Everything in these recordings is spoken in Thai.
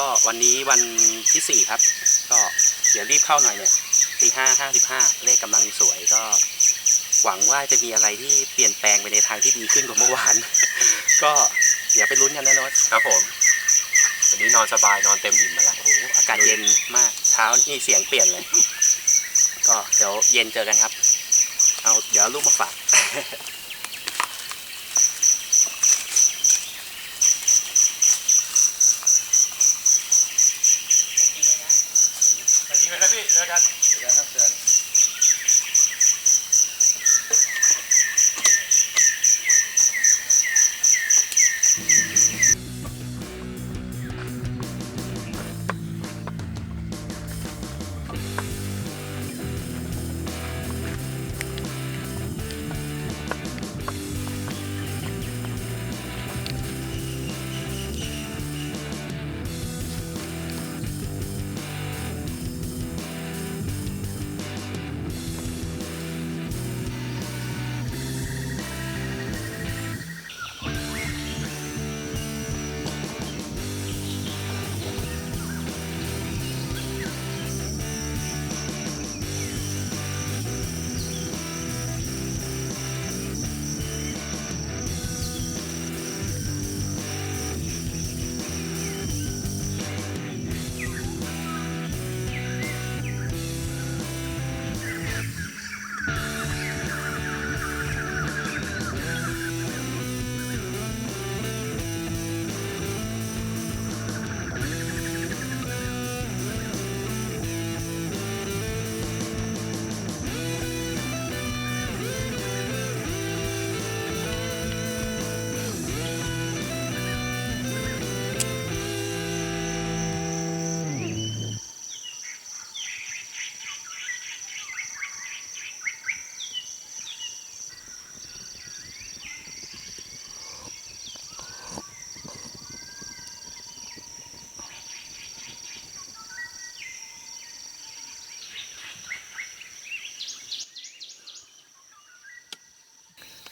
ก็วันนี้วันที่สี่ครับ ก็เดี๋ยวรีบเข้าหน่อยเนี่ยตีห้าห้าสิบห้าเลขกำลังสวยก็ หวังว่าจะมีอะไรที่เปลี่ยนแปลงไปในทางที่ดีขึ้นกว่าเมื่อวาน ก็เดี๋ยวไปลุ้นกันนะโนตครับผมวันนี้นอนสบายนอนเต็มอิ่มมาแล้วโอ้โหอากาศเย็นมากเช้านี่เสียงเปลี่ยนเลย ก็เดี๋ยวเย็นเจอกันครับ เอาเดี๋ยวเอาลูกมาฝาก มาจริงไ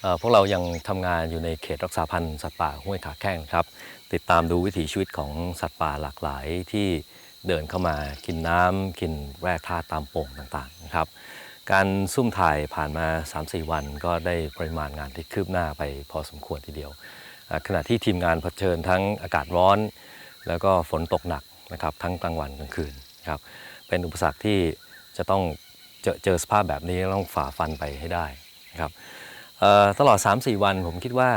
พี่เจอกันเดี๋ยวครับเชิญเอ่อพวกเรายังทำงานอยู่ในเขตรักษาพันธุ์สัตว์ป่าห้วยขาแข้งครับ ติดตามดูวิถีชีวิตของสัตว์ป่าหลากหลายที่เดินเข้ามากินน้ำกินแร่ธาตุตามโป่งต่างๆนะครับ การซุ่มถ่ายผ่านมา 3-4 วันก็ได้ปริมาณงานที่คืบหน้าไปพอสมควรทีเดียว ขณะที่ทีมงานเผชิญทั้งอากาศร้อน แล้วก็ฝนตกหนักนะครับทั้งกลางวันกลางคืนครับเป็นอุปสรรคที่จะต้องเจอเจอสภาพแบบนี้ต้องฝ่าฟันไปให้ได้นะครับ ตลอด 3-4 วันผมคิดว่า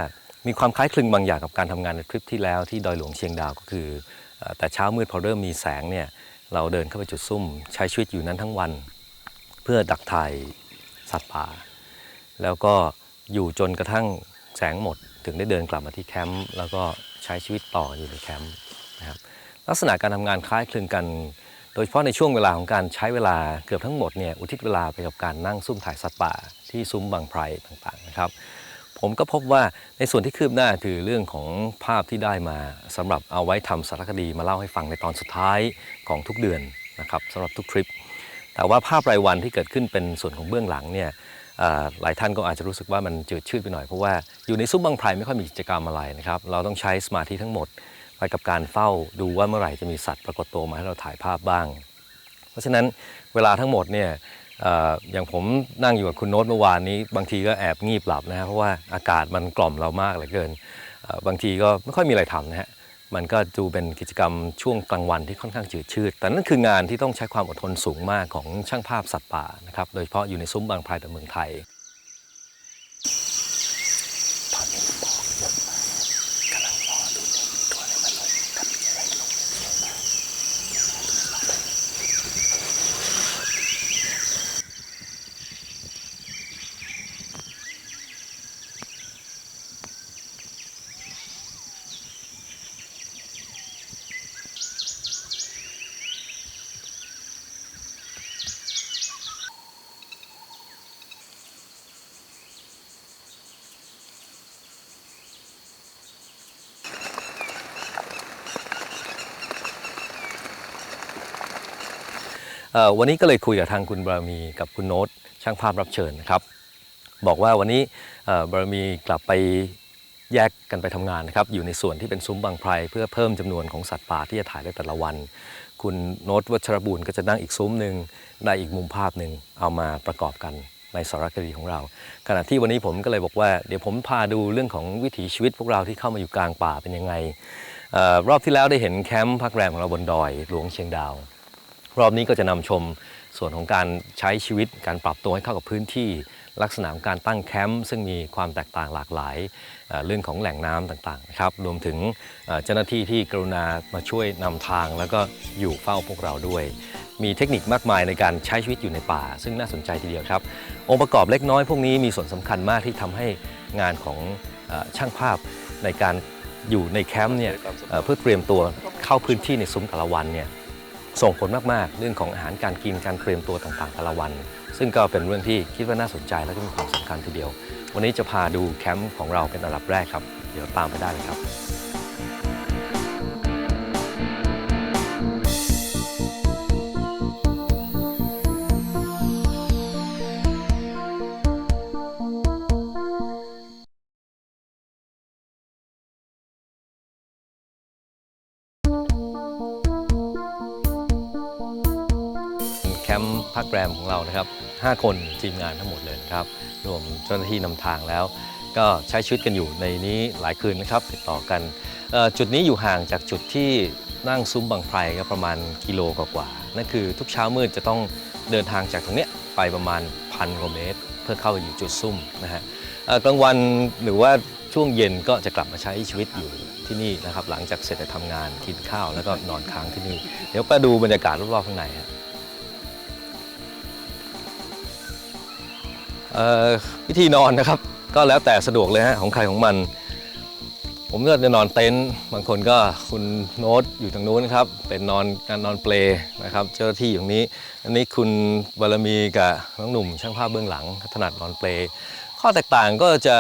มีความคล้ายคลึงบางอย่างกับการทำงานในทริปที่แล้วที่ดอยหลวงเชียงดาวก็คือเอ่อแต่เช้ามืดพอเริ่มมีแสงเนี่ยเราเดินเข้าไปจุดซุ่ม ใช้ชีวิตอยู่นั้นทั้งวัน เพื่อดักถ่ายสัตว์ป่า แล้วก็อยู่จนกระทั่งแสงหมด ถึงได้เดินกลับมาที่แคมป์แล้วก็ใช้ชีวิตต่ออยู่ในแคมป์นะครับลักษณะการทำงานคล้ายคลึงกัน โดยเฉพาะในช่วงเวลาของการใช้เวลาเกือบทั้งหมดเนี่ยอุทิศเวลาไปกับการนั่งซุ่มถ่ายสัตว์ป่า ที่ซุ้มบางไพรต่างๆนะครับ ผมก็พบว่าในส่วนที่คืบหน้าคือเรื่องของภาพที่ได้มาสำหรับเอาไว้ทำสารคดีมาเล่าให้ฟังในตอนสุดท้ายของทุกเดือนนะครับสำหรับทุกทริป แต่ว่าภาพรายวันที่เกิดขึ้นเป็นส่วนของเบื้องหลังเนี่ยหลายท่านก็อาจจะรู้สึกว่ามันจืดชืดไปหน่อยเพราะว่าอยู่ในซุ้มบางไพรไม่ค่อยมีกิจกรรมอะไรนะครับ เราต้องใช้สมาธิทั้งหมดไปกับการเฝ้าดูว่าเมื่อไหร่จะมีสัตว์ปรากฏตัวมาให้เราถ่ายภาพบ้าง เพราะฉะนั้นเวลาทั้งหมดเนี่ย อย่างผมนั่งอยู่กับคุณโน้ตเมื่อวานนี้ บางทีก็แอบงีบหลับนะฮะเพราะว่าอากาศมันกล่อมเรามากเหลือเกิน บางทีก็ไม่ค่อยมีอะไรทำนะฮะมันก็ดูเป็นกิจกรรมช่วงกลางวันที่ค่อนข้างจืดชืด แต่นั่นคืองานที่ต้องใช้ความอดทนสูงมากของช่างภาพสัตว์ป่านะครับ โดยเฉพาะอยู่ในซุ้มบางไพรแต่เมืองไทย วันนี้ก็เลยคุยกับทางคุณบารมีกับคุณโน้ตช่างภาพรับเชิญนะครับ บอกว่าวันนี้บารมีกลับไปแยกกันไปทำงานนะครับอยู่ในส่วนที่เป็นซุ้มบางไพรเพื่อเพิ่มจำนวนของสัตว์ป่าที่จะถ่ายได้แต่ละวัน คุณโน้ตวัชรบุญก็จะนั่งอีกซุ้มหนึ่งได้อีกมุมภาพหนึ่งเอามาประกอบกันในสารคดีของเรา ขณะที่วันนี้ผมก็เลยบอกว่าเดี๋ยวผมพาดูเรื่องของวิถีชีวิตพวกเราที่เข้ามาอยู่กลางป่าเป็นยังไงออรอบที่แล้วได้เห็นแคมป์พักแรมของเราบนดอยหลวงเชียงดาว รอบนี้ก็จะนำชมส่วนของการใช้ชีวิตการปรับตัวให้เข้ากับพื้นที่ลักษณะของการตั้งแคมป์ซึ่งมีความแตกต่างหลากหลายเรื่องของแหล่งน้ำต่างๆนะครับรวมถึงเจ้าหน้าที่ที่กรุณามาช่วยนำทาง แล้วก็อยู่เฝ้าพวกเราด้วย มีเทคนิคมากมายในการใช้ชีวิตอยู่ในป่า ซึ่งน่าสนใจทีเดียวครับ องค์ประกอบเล็กน้อยพวกนี้มีส่วนสำคัญมากที่ทำให้งานของช่างภาพในการอยู่ในแคมป์เนี่ยเอ่อเพื่อเตรียมตัวเข้าพื้นที่ในซุ้มแต่ละวันเนี่ย ส่งผลมากๆ เรื่องของอาหารการกินการเตรียมตัวต่างๆแต่ละวัน ซึ่งก็เป็นเรื่องที่คิดว่าน่าสนใจและก็มีความสำคัญทีเดียว วันนี้จะพาดูแคมป์ของเราเป็นอันดับแรกครับ เดี๋ยวตามไปได้เลยครับ มป์พักแรมของเรานะครับ 5 คนทีมงานทั้งหมดเลยนะครับ รวมเจ้าหน้าที่นำทางแล้ว ก็ใช้ชีวิตกันอยู่ในนี้หลายคืนนะครับติดต่อกัน จุดนี้อยู่ห่างจากจุดที่นั่งซุ้มบางไพรก็ประมาณกิโลกว่าๆนั่นคือทุกเช้ามืดจะต้องเดินทางจากตรงเนี้ยไปประมาณพันกว่าเมตร เพื่อเข้าไปอยู่จุดซุ่มนะฮะกลางวันหรือว่าช่วงเย็นก็จะกลับมาใช้ชีวิตอยู่ที่นี่นะครับ หลังจากเสร็จจากทำงานกินข้าวแล้วก็นอนค้างที่นี่ เดี๋ยวไปดูบรรยากาศรอบๆข้างในฮะเวิธีนอนนะครับ ก็แล้วแต่สะดวกเลยฮะของใครของมัน ผมก็จะนอนเต็นท์บางคนก็คุณโน้ตอยู่ทางนู้นครับ เป็นนอนการนอนเปลนะครับ เจ้าหน้าที่อยู่ตรงนี้ อันนี้คุณบารมีกับน้องหนุ่ม ช่างภาพเบื้องหลังถนัดนอนเปลข้อแตกต่างก็จะ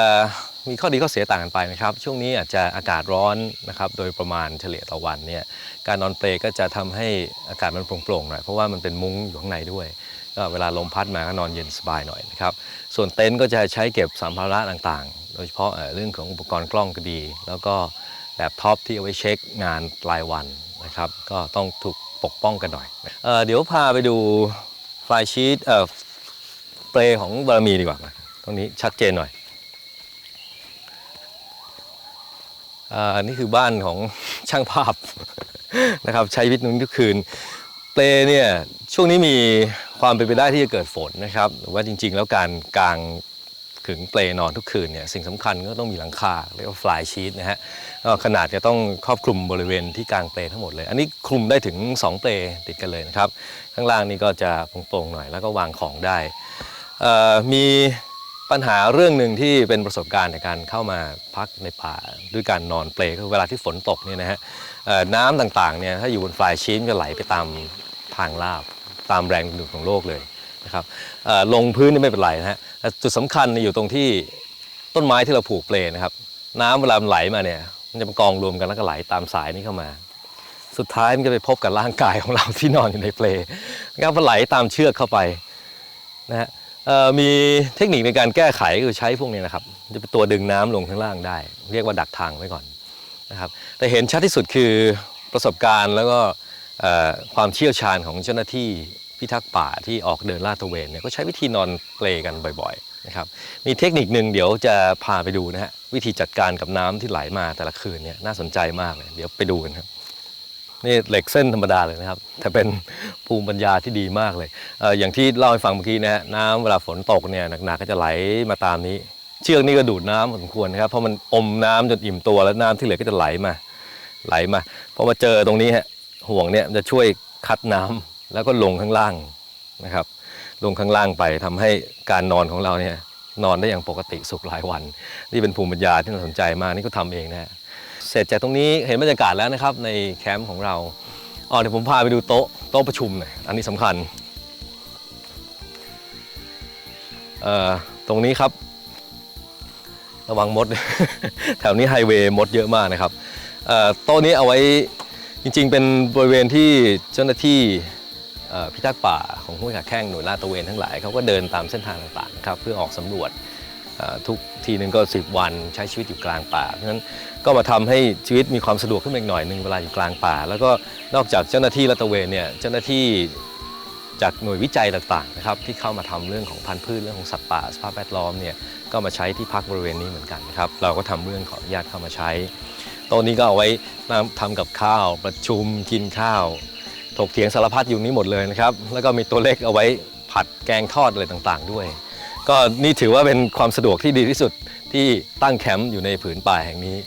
มีข้อดีข้อเสียต่างกันไปนะครับ ช่วงนี้อาจจะอากาศร้อนนะครับ โดยประมาณเฉลี่ยต่อวันเนี่ย การนอนเปลก็จะทำให้อากาศมันโปร่งๆหน่อย เพราะว่ามันเป็นมุ้งอยู่ข้างในด้วย ก็เวลาลมพัดมาก็นอนเย็นสบายหน่อยนะครับ ส่วนเต็นท์ก็จะใช้เก็บสัมภาระต่างๆ โดยเฉพาะเรื่องของอุปกรณ์กล้องก็ดี แล้วก็แล็ปท็อปที่เอาไว้เช็คงานรายวันนะครับ ก็ต้องถูกปกป้องกันหน่อยเออเดี๋ยวพาไปดูไฟล์ชีตเอ่อเปลของบารมีดีกว่า ตรงนี้ชัดเจนหน่อยอันนี้คือบ้านของช่างภาพนะครับ ใช้ชีวิตนู้นทุกคืน เปลเนี่ยช่วงนี้มี ความเป็นไปได้ที่จะเกิดฝนนะครับหรือว่าจริง ๆ แล้วการกางขึงเปลนอนทุกคืนเนี่ยสิ่งสำคัญก็ต้องมีหลังคาเรียกว่าฟลายชีตนะฮะก็ขนาดจะต้องครอบคลุมบริเวณที่กางเปลทั้งหมดเลย อันนี้คลุมได้ถึง 2 เปลติดกันเลยนะครับ ข้างล่างนี่ก็จะโปร่งๆหน่อยแล้วก็วางของได้อ่อมีปัญหาเรื่องหนึ่งที่เป็นประสบการณ์ในการเข้ามาพักในป่าด้วยการนอนเปลก็เวลาที่ฝนตกเนี่ยนะฮะน้ำต่างๆเนี่ยถ้าอยู่บนฟลายชีนก็ไหลไปตามทางลาบ ตามแรงดึงของโลกเลยนะครับลงพื้นนี่ไม่เป็นไรนะฮะแต่จุดสำคัญอยู่ตรงที่ต้นไม้ที่เราผูกเปลนะครับ น้ำเวลามันไหลมาเนี่ยมันจะมากองรวมกันแล้วก็ไหลตามสายนี้เข้ามา สุดท้ายมันก็ไปพบกับร่างกายของเราที่นอนอยู่ในเปลนะครับไหลตามเชือกเข้าไปนะฮะมีเทคนิคในการแก้ไขคือใช้พวกนี้นะครับ จะเป็นตัวดึงน้ำลงข้างล่างได้ เรียกว่าดักทางไว้ก่อนนะครับแต่เห็นชัดที่สุดคือประสบการณ์แล้วก็ ความเชี่ยวชาญของเจ้าหน้าที่พิทักษ์ป่าที่ออกเดินลาดตระเวนเนี่ยก็ใช้วิธีนอนเปลกันบ่อยๆนะครับมีเทคนิคหนึ่งเดี๋ยวจะพาไปดูนะฮะวิธีจัดการกับน้ำที่ไหลมาแต่ละคืนเนี่ยน่าสนใจมากเลยเดี๋ยวไปดูกันครับนี่เหล็กเส้นธรรมดาเลยนะครับ แต่เป็นภูมิปัญญาที่ดีมากเลยเอออย่างที่เล่าให้ฟังเมื่อกี้นะฮะน้ำเวลาฝนตกเนี่ยหนักๆก็จะไหลมาตามนี้ เชือกนี่ก็ดูดน้ำสมควรนะครับเพราะมันอมน้ำจนอิ่มตัวแล้วน้ำที่เหลือก็จะไหลมาไหลมาพอมาเจอตรงนี้ฮะ ห่วงเนี่ยมันจะช่วยคัดน้ำแล้วก็ลงข้างล่างนะครับ ลงข้างล่างไปทำให้การนอนของเราเนี่ยนอนได้อย่างปกติสุขหลายวัน นี่เป็นภูมิปัญญาที่น่าสนใจมากนี่ก็ทำเองนะฮะเสร็จจากตรงนี้เห็นบรรยากาศแล้วนะครับ ในแคมป์ของเราอ๋อเดี๋ยวผมพาไปดูโต๊ะโต๊ะประชุมหน่อยอันนี้สำคัญเอ่อตรงนี้ครับระวังมด แถวนี้ไฮเวย์มดเยอะมากนะครับเอ่อโต๊ะนี้เอาไว้ จริงๆ เป็นบริเวณที่เจ้าหน้าที่พิทักษ์ป่าของห้วยขาแข้งหน่วยลาดตระเวนทั้งหลายเขาก็เดินตามเส้นทางต่างๆครับเพื่อออกสำรวจทุกทีนึงก็ 10 วันใช้ชีวิตอยู่กลางป่า เพราะฉะนั้นก็มาทำให้ชีวิตมีความสะดวกขึ้นอีกหน่อยหนึ่งเวลาอยู่กลางป่า แล้วก็นอกจากเจ้าหน้าที่ลาดตระเวนเนี่ยเจ้าหน้าที่จากหน่วยวิจัยต่างๆนะครับที่เข้ามาทำเรื่องของพันธุ์พืชเรื่องของสัตว์ป่าสภาพแวดล้อมเนี่ยก็มาใช้ที่พักบริเวณนี้เหมือนกันนะครับเราก็ทำเรื่องขออนุญาตเข้ามาใช้ โต๊ะนี้ก็เอาไว้ทำกับข้าว ประชุมกินข้าว ถกเถียงสารพัดอยู่นี้หมดเลยนะครับ แล้วก็มีตัวเล็กเอาไว้ผัดแกงทอดอะไรต่างๆ ด้วย ก็นี่ถือว่าเป็นความสะดวกที่ดีที่สุดที่ตั้งแคมป์อยู่ในผืนป่าแห่งนี้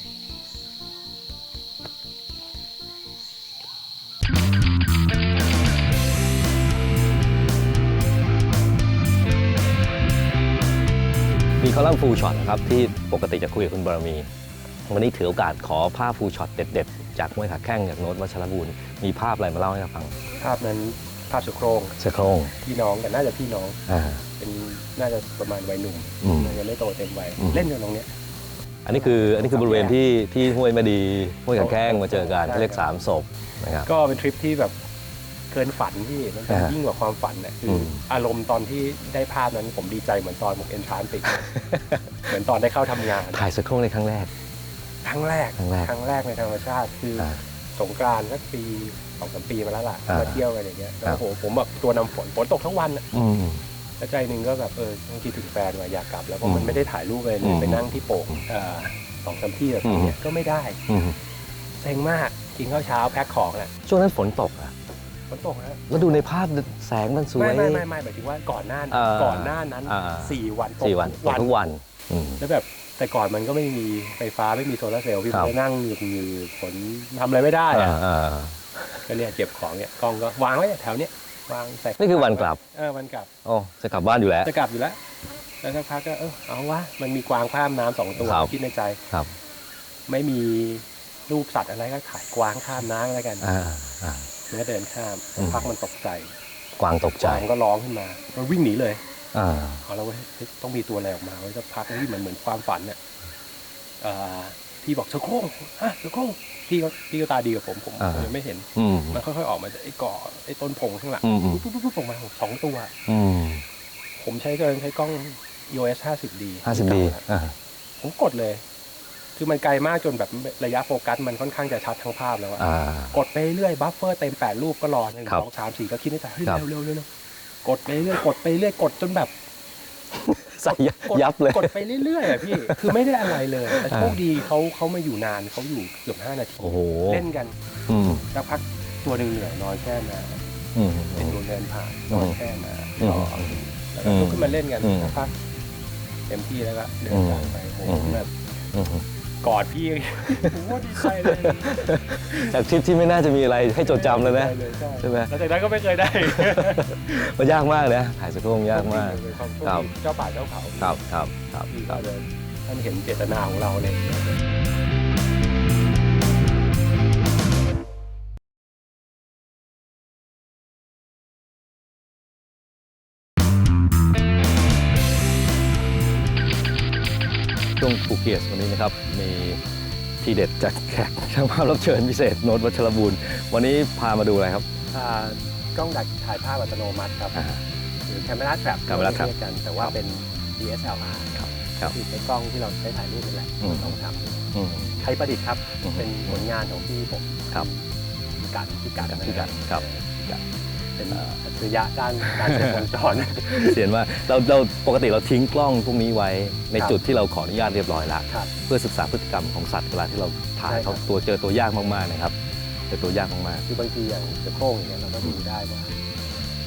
มีคอลัมน์ฟูลช็อตนะครับที่ปกติจะคุยกับคุณบารมี วันนี้ถือโอกาสขอภาพฟูลช็อตเด็ดๆ จากห้วยขาแข้งจากโน้ตวัชรบูรณ์มีภาพอะไรมาเล่าให้เราฟังภาพนั้นภาพสุโครงเสื้อโครงพี่น้องแต่น่าจะพี่น้องอ่า เป็นน่าจะประมาณวัยหนุ่มอืมยังไม่โตเต็มวัยอืม เล่นกันตรงเนี้ย อันนี้คืออันนี้คือบริเวณที่ที่ห้วยมาดีห้วยขาแข้งมาเจอกันใช่เรียกสามศพนะครับ ก็เป็นทริปที่แบบเกินฝันที่มันเป็นอ่ายิ่ยิ่งกว่าความฝันนะคืออม อารมณ์ตอนที่ได้ภาพนั้นผมดีใจเหมือนตอนผมเอนทรานติดเหมือนตอนได้เข้าทำงาน ถ่ายเสื้อโครงในครั้งแรก ครั้งแรกครั้งแรกครั้งแรกในธรรมชาติคือออ่าสงกรานต์สักปีสองสามปีมาแล้วล่ะอ่ามาเที่ยวกันอย่างเงี้ยแล้วครับโอ้โหผมแบบตัวนำฝนฝนตกทั้งวันอะอืม แล้วใจหนึ่งก็แบบเออต้องคิดถึงแฟนว่าอยากกลับ แล้วเพอืราะมมันไม่ได้ถ่ายรูปเลยเลอืยมไปนั่งที่โป่งเอ่อสองสามที่แบบนี้ยก็ไม่ได้อืม เซ็งมากกินข้าวเช้าแพ็คของแหละช่วงนั้นฝนตกอะฝนตกนะแล้วดูในภาพแสงมันสวไม่ย ไม่ไม่ไม่หมายถึงว่าก่อนหน้านั้นอ่าก่อนหน้านั้นอ่า สี่วันตกสี่วันทุกตกทุกวันอืม แล้วแบบ แต่ก่อนมันก็ไม่มีไฟฟ้าไม่มีโซลาร์เซลล์พี่ครับไปนั่งอยู่อยู่ฝนทำอะไรไม่ได้อะอ่าอ่าก็เนี่ยเก็บของเนี่ยกล้องก็วางไว้แถวเนี้ยวางใส่นี่คือวันกลับเออวันกลับอ๋อจะกลับบ้านอยู่แล้ว จะกลับอยู่แล้ว แล้วสักพักก็เออเอาวะมันมีกวางข้ามน้ำสองตัวครับ คิดในใจ ครับไม่มีรูปสัตว์อะไรก็ถ่ายกวางข้ามน้ำอะไรกันอ่าอ่า มันก็เดินข้ามอืมพักมันตกใจ กวางตกกใจวางก็ร้องขึ้นมา มันวิ่งหนีเลยอ่า เอาแล้วเว้ยเฮ้ยต้องมีตัวอะไรออกมาไว้สักพักที่มันเหมือนความฝันเนี่ยเอ่อพี่บอกเสือโคร่งฮะเสือโคร่งพี่ก็พี่ก็ตาดีกับผมผมอ่าผมยังไม่เห็นอืมมันค่อยๆออกมาจากไอ้ก่อไอ้ต้นพงข้างหลังอืมอืมปุ๊บปุ๊บปุ๊บออกมาสองตัวอืมผมใช้ก็ใช้กล้อง EOS 50D ห้าสิบดีอ่าผมกดเลย คือมันไกลมากจนแบบระยะโฟกัสมันค่อนข้างจะชัดทั้งภาพแล้วอะอ่ากดไปเรื่อยบัฟเฟอร์เต็ม8รูปก็รอหนึ่งครับสองสามสี่ก็คิดในใจเฮ้ยครับเร็วเร็วเร็วเร็ว กดไปเรื่อยกดไปเรื่อยกดจนแบบใส่กดยับเลยกดไปเรื่อยๆอะพี่คือไม่ได้อะไรเลยแต่โชคดีเขาเขามาอยู่นานเขาอยู่เกือบ5นาทีโอ้โหเล่นกันอืมแล้วพักตัวหนึ่งเหนื่อยนอนแค่น้อืมำเป็นตัวเดินผ่านนอนแค่น้อืมำรอแล้วก็ลุกขึ้นมาเล่นกันอืมสักพักเต็มที่แล้วก็เดินจากไปโอ้โหอืมแบบอืม กอดพี่ โอ้โหดีใจเลยจากทริปที่ไม่น่าจะมีอะไรให้จดจำเลยนะใช่ไหมแล้วจากนั้นก็ไม่เคยได้มันยากมากเลยนะถ่ายสะโพกยากมากเป็นความโชคครับดีเจ้าป่าเจ้าเขาครับครับครับที่ครัเราบเดินท่านเห็นเจตนาของเราเลย ทีเด็ดจากแขกช่างภาพรับเชิญพิเศษโน้ตวัชรบูรณ์วันนี้พามาดูอะไรครับ อ่ากล้องดักถ่ายภาพอัตโนมัติครับ อ่า หรือ camera trap camera trap เรียกกัน แต่ว่าเป็น DSLR ครับครับคือใช้กล้องที่เราใช้ถ่ายรูปนี่แหละอืม ต้องทำอืมไทยประดิษฐ์ครับ อืมเป็นผลงานของพี่ผมครับพี่กัดพี่กัดนะพี่กัดครับพี่กัด เป็นอัจฉริยะด้านการเซ็นวงจรเสียนว่าเราเราปกติเราทิ้งกล้องพวกนี้ไว้ในครับจุดที่เราขออนุญาตเรียบร้อยแล้วครับเพื่อศึกษาพฤติกรรมของสัตว์เวลาที่เราถ่ายใช่ครับเขาตัวเจอตัวยากมากๆนะครับเจอตัวยากมากคือบางทีอย่างเสือโคร่งอย่างเงี้ยเราก็ดูได้ว่า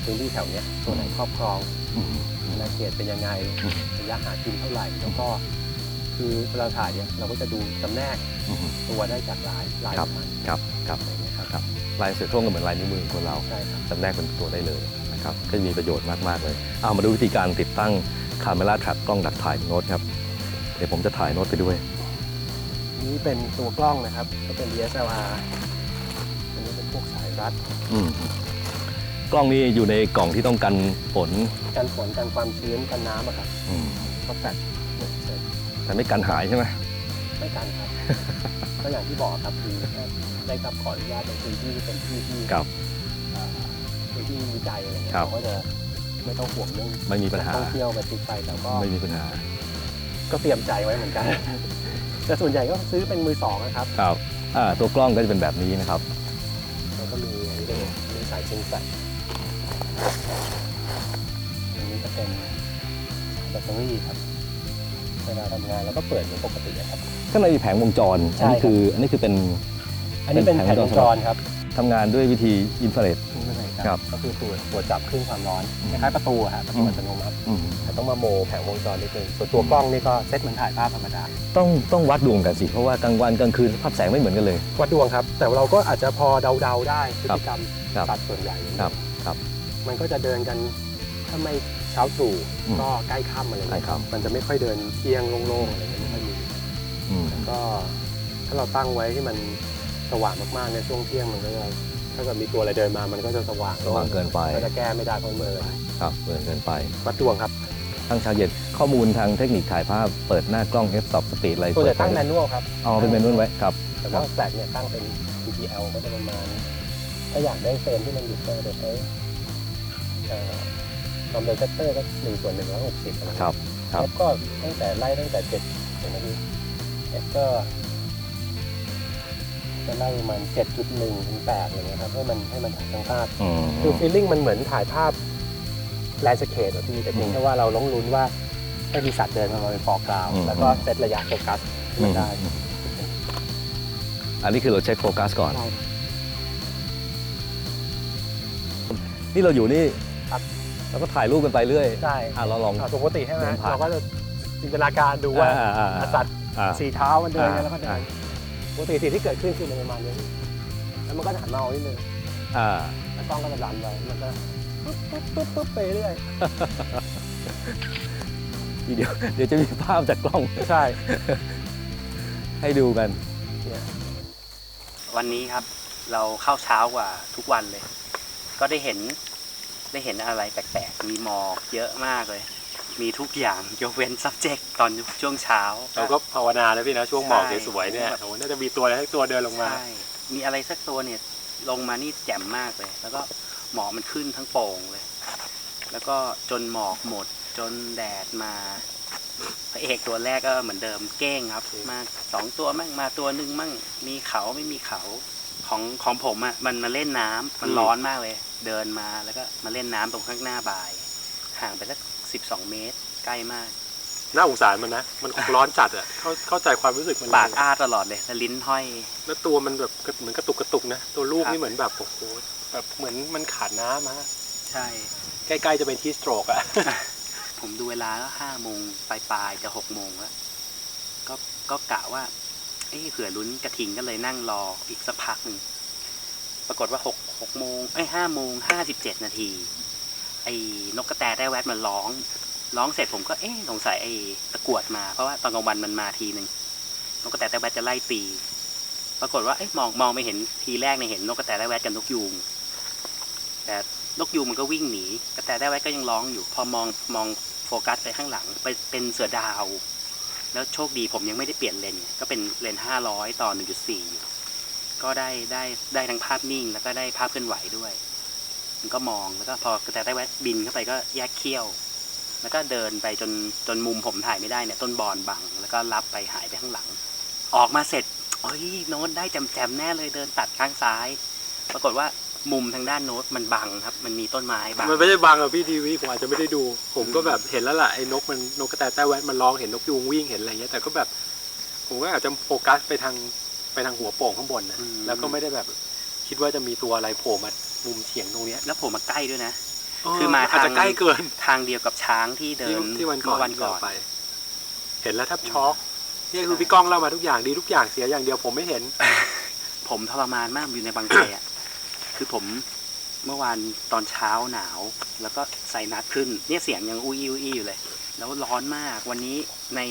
พื้นที่แถวเนี้ยตัวไหนครอบครองๆอืมอาณาเขตเป็นยังไงอืมระยะหากินเท่าไหร่แล้วก็คือเวลาถ่ายเนี่ยเราก็จะดูจำแนกอืมตัวได้จากลายลายครับของมันครับครับ อะไรเงี้ยครับครับลายเสือโคร่งก็เหมือนลายนิ้วมือของคนเราใช่ครับจำแนกเป็นตัวได้เลยนะครับก็จะมีประโยชน์มากๆเลยเอามาดูวิธีการติดตั้งคาเมล่า trap กล้องดักถ่ายโน้ตครับเดี๋ยวผมจะถ่ายโน้ตไปด้วย นี่เป็นตัวกล้องนะครับก็เป็น DSLR อันนี้เป็นพวกสายรัดอืมกล้องนี้อยู่ในกล่องที่ต้องกันฝนกันฝนกันความชื้นกันน้ำอะครับอืมก็แฟลชเสร็จแต่ไม่กันหายใช่ไหมไม่กันครับ ก็อย่างที่บอกครับคือ ได้รับขออนุญาตในพื้นที่ที่เป็นที่ที่ครับเอ่อพื้นที่วิจัยอะไรเงี้ยครับ เขาก็จะไม่ต้องห่วงเรื่องไม่มีปัญหา ท่องเที่ยวไปติดไปแต่ก็ไม่มีปัญหาก็เตรียมใจไว้เหมือนกัน แต่ส่วนใหญ่ก็ซื้อเป็นมือสองนะครับครับอ่าตัวกล้องก็จะเป็นแบบนี้นะครับ แล้วก็มีอันนี้ด้วยมีสายชิงแฟลชอันนี้ก็เป็นแบตเตอรี่ครับเวลาทำงานแล้วก็เปิดเหมือนปกติอะครับ ข้างในมีแผงวงจร ใช่อันนี้ครับคืออันนี้คือเป็น อันนี้เป็นเป็นแผแผงงววงงจจรรครับทำงานด้วยวิธีอินฟราเรดไม่ใช่ครับก็คือตัวตัวจับคลื่นความร้อนคล้ายๆประตูอะครับประตูอืม อัตโนมัติแต่ต้องมาโมแผงวงจรนิดนึงส่วนตัวกล้องนี่ก็เซ็ตเหมือนถ่ายภาพธรรมดาต้องต้องวัดดวงกันสิ เพราะว่ากลางวันกลางคืนสภาพแสงไม่เหมือนกันเลย วัดดวงครับ แต่เราก็อาจจะพอเดาๆได้พฤครับติกรรมครับสัตว์ส่วนใหญ่อย่างนี้ครับครับมันก็จะเดินกันถ้าไม่เช้าตรู่อืมก็ใกล้ค่ำอะไรอย่างเงี้ยใกล้ค่ำ มันจะไม่ค่อยเดินเที่ยงโล่งๆอะไรเงี้ยไม่ค่อยมี อืม ก็ถ้าเราตั้งไว้ที่มัน สว่างมากๆในช่วงเที่ยงมันก็จะถ้าเกิดมีตัวอะไรเดินมามันก็จะสว่างระหว่างเกินไปก็จะแก้ไม่ได้เพราะมันเออครับเกินเกินไปวัดดวงครับตั้งเช้าเย็นข้อมูลทางเทคนิคถ่ายภาพเปิดหน้ากล้อง f stop speed อะไรตัวเปิจะดตั้งแมไว้นนวลครับอ๋อเป็นเมนูไว้ครับแต่ว่าแฟลชเนี่ยตั้งเป็น TTL ก็จะประมาณถ้าอยากได้เฟรมที่มันหยุดก็จะใช้เอ่อความเร็วชัตเตอร์ก็หนึ่งส่วนหนึ่งร้อยหกสิบอะไรเงี้ยครับครับเอฟก็ตั้งแต่ไล่ตั้งแต่เจ็ดเห็นไหมพี่เอฟก็ จะไล่ประมาณเจ็ดจุดหนึ่งถึงแปดอะไรเงี้ยครับให้มันให้มันถ่ายทั้งภาพอืมคือฟีลลิ่งมันเหมือนถ่ายภาพแลนด์สเคปอะพี่แต่เพียงแค่ว่าเราล้องลุ้นว่าให้มีสัตว์เดินมาเป็นฟอร์กราวอืมแล้วก็เซตระยะโฟกัสให้มันได้ อันนี้คือเราเช็คโฟกัสก่อนใช่นี่เราอยู่นี่ครับเราก็ถ่ายรูปกันไปเรื่อยใช่อะเราลองอะปกติใช่ไหมเดินผ่านเราก็จะจินตนาการดูว่าอ่อ่อ่าสัตว์อ่าสี่เท้ามันเดินกันอ่าแล้วก็เดิอ่าน ปกติสิ่งที่เกิดขึ้นคือมันประมาณนี้แล้วมันก็จะหันมาเอานิดนึงอ่าแล้วกล้องก็จะดันไปมันก็ปุ๊บปุ๊บปุ๊บปุ๊บไปเรื่อยเดี๋ยวเดี๋ยวจะมีภาพจากกล้องใช่ ให้ดูกัน วันนี้ครับเราเข้าเช้ากว่าทุกวันเลย ก็ได้เห็นได้เห็นอะไรแปลกๆ มีหมอกเยอะมากเลย มีทุกอย่างยกเว้น subject ตอนช่วงเช้า เราก็ภาวนาแล้วพี่นะช่วงหมอกใช่สวยๆเนี่ยโอ้โหน่าจะมีตัวอะไรสักตัวเดินลงมา ใช่ มีอะไรสักตัวเนี่ยลงมานี่แจ่มมากเลย แล้วก็หมอกมันขึ้นทั้งโป่งเลย แล้วก็จนหมอกหมดจนแดดมาพระเอกตัวแรกก็เหมือนเดิมเก้งครับ มาสองตัวมั่งมาตัวหนึ่งมั่งมีเขาไม่มีเขาของของผมอะ่ะมันมาเล่นน้ำมันอืมร้อนมากเลย เดินมาแล้วก็มาเล่นน้ำตรงข้างหน้าบาย ห่างไปสัก สิบสองเมตร ใกล้มาก น่าสงสารมันนะ มันคงร้อนจัดอะเข้าเข้าใจความรู้สึกมันเลยปากอ้าตลอดเลยแล้วลิ้นห้อย แล้วตัวมันแบบเหมือนกระตุกกระตุกนะ ตัวลูกครับนี่เหมือนแบบโอ้โหแบบเหมือนมันขาดน้ำฮะใช่ ใกล้ๆจะเป็นที่สโตรกอะ ผมดูเวลาแล้วห้าโมงปลายปลายๆจะหกโมงแล้ว ก็ก็กะว่า เอ้เผื่อลุ้นกระทิงก็เลยนั่งรออีกสักพักหนึ่ง ปรากฏว่าหกหกโมงไอ้ห้าโมงห้าสิบเจ็ดนาที ไอ้นกกระแตได้แวดมันร้อง ร้องเสร็จผมก็เอ๊ะสงสัยไอ้ตะกรวดมาเพราะว่าตอนกลางวันมันมาทีหนึ่งนกกระแตได้แวดจะไล่ตี ปรากฏว่าเอ๊ะมองมองไม่เห็นทีแรกเนี่ยเห็นนกกระแตได้แวดกับนกยูงแต่นกยูงมันก็วิ่งหนีกระแตได้แวดก็ยังร้องอยู่ พอมองมองโฟกัสไปข้างหลังไปเป็นเสือดาว แล้วโชคดีผมยังไม่ได้เปลี่ยนเลนก็เป็นเลนส์500ต่อ1.4อยู่ก็ได้ได้ได้ทั้งภาพนิ่งแล้วก็ได้ภาพเคลื่อนไหวด้วย มันก็มองแล้วก็พอกระแตใต้แวดบินเข้าไปก็แยกเขี้ยว แล้วก็เดินไปจนจนมุมผมถ่ายไม่ได้เนี่ยต้นบอนบัง แล้วก็รับไปหายไปข้างหลัง ออกมาเสร็จเอ้ยโน้ตได้แจมๆแน่เลยเดินตัดข้างซ้าย ปรากฏว่ามุมทางด้านโน้ตมันบังครับ มันมีต้นไม้บังมันไม่ได้บังอะพี่ทีวีผมอาจจะไม่ได้ดู ผมก็แบบเห็นแล้วล่ะไอ้นกมันนกกระแตใต้แวดมันร้องเห็นนกยูงวิ่งเห็นอะไรเงี้ยแต่ก็แบบผมก็อาจจะโฟกัสไปทางไปทางหัวโป่งข้างบนนะอืมแล้วก็ไม่ได้แบบคิดว่าจะมีตัวอะไรโผล่มา มุมเฉียงตรงเนี้ยแล้วผมมาใกล้ด้วยนะ คือมาอาจจะทางใกล้เกินทางเดียวกับช้างที่เดิที่นที่วันก่อนเมื่วันก่อนที่เราไป เห็นแล้วแทบช็อกนี่คือพี่ก้องเล่ามาทุกอย่างดีทุกอย่างเสียอย่างเดียวผมไม่เห็น ผมทรมานมากอยู่ในบางไทรอะคือผมเมื่อวานตอนเช้าหนาว แล้วก็ใส่นัดขึ้น เนี่ยเสียงยังอุ้ยอุ้ยอยู่เลย แล้วร้อนมากวันนี้ใน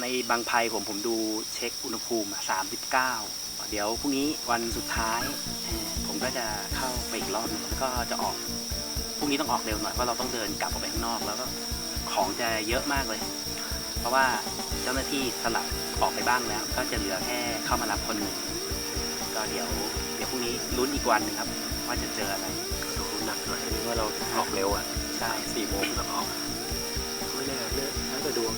ในบางไพรผมผมดูเช็คอุณหภูมิสามสิบเก้าเดี๋ยวพรุ่งนี้วันสุดท้ายเอ่อผม ก็จะเข้าไปอีกรอบแล้วก็จะออกพรุ่งนี้ต้องออกเร็วหน่อยเพราะเราต้องเดินกลับออกไปข้างนอกแล้วก็ของจะเยอะมากเลย เพราะว่าเจ้าหน้าที่สลับออกไปบ้างแล้ว ก็จะเหลือแค่เข้ามารับคนหนึ่งก็เดี๋ยวเดี๋ยวพรุ่งนี้ลุ้นอีกวันหนึ่งครับ ว่าจะเจออะไรลุ้นหนักหน่อยเพราะเราออกเร็วอะใช่สี่โมงเราออกไม่แน่เลือกแล้วแต่ดวง